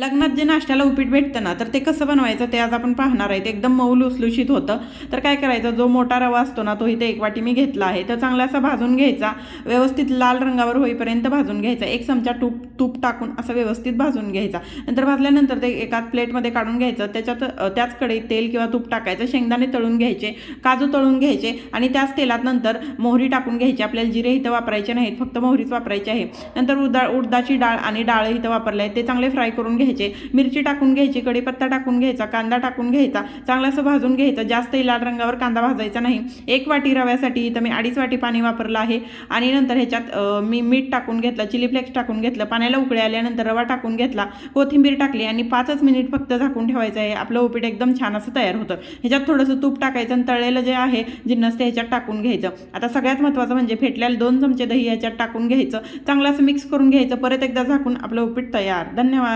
लग्नात जे नाश्त्याला उपीट भेटतं ना तर ते कसं बनवायचं ते आज आपण पाहणार आहे ते एकदम मऊ लुसलुशीत होतं. तर काय करायचं जो मोठा रवा असतो ना तो इथे एक वाटी मी घेतला आहे. तर चांगला असा भाजून घ्यायचा. व्यवस्थित लाल रंगावर होईपर्यंत भाजून घ्यायचा. एक चमचा तूप तूप टाकून असं व्यवस्थित भाजून घ्यायचा. नंतर भाजल्यानंतर ते एका प्लेटमध्ये काढून घ्यायचं. त्याच्यात त्याच कढईत तेल किंवा तूप टाकायचं. शेंगदाणे तळून घ्यायचे काजू तळून घ्यायचे आणि त्याच तेलात नंतर मोहरी टाकून घ्यायची. आपल्याला जिरे इथं वापरायचे नाहीत फक्त मोहरीच वापरायची आहे. नंतर उदा उडदाची डाळ आणि डाळ इथं वापरले आहे. ते चांगले फ्राय करून घ्यायचे. मिरची टाकून घ्यायची कढीपत्ता टाकून घ्यायचा कांदा टाकून घ्यायचा चांगला असं भाजून घ्यायचं. जास्त लाल रंगावर कांदा भाजायचा नाही. एक वाटी रव्यासाठी इथं मी अडीच वाटी पाणी वापरलं आहे. आणि नंतर ह्याच्यात मी मीठ टाकून घेतलं चिली फ्लेक्स टाकून घेतलं पाण्याला उकळे आल्यानंतर रवा टाकून घेतला कोथिंबीर टाकली आणि पाचच मिनिट फक्त झाकून ठेवायचं आहे. आपलं उपीट एकदम छान असं तयार होतं. ह्याच्यात थोडंसं तूप टाकायचं आणि तळलेलं जे आहे जिन्नस ते ह्याच्यात टाकून घ्यायचं. आता सगळ्यात महत्त्वाचं म्हणजे फेटल्याला दोन चमचे दही ह्याच्यात टाकून घ्यायचं. चांगलं असं मिक्स करून घ्यायचं. परत एकदा झाकून आपलं उपीट तयार. धन्यवाद.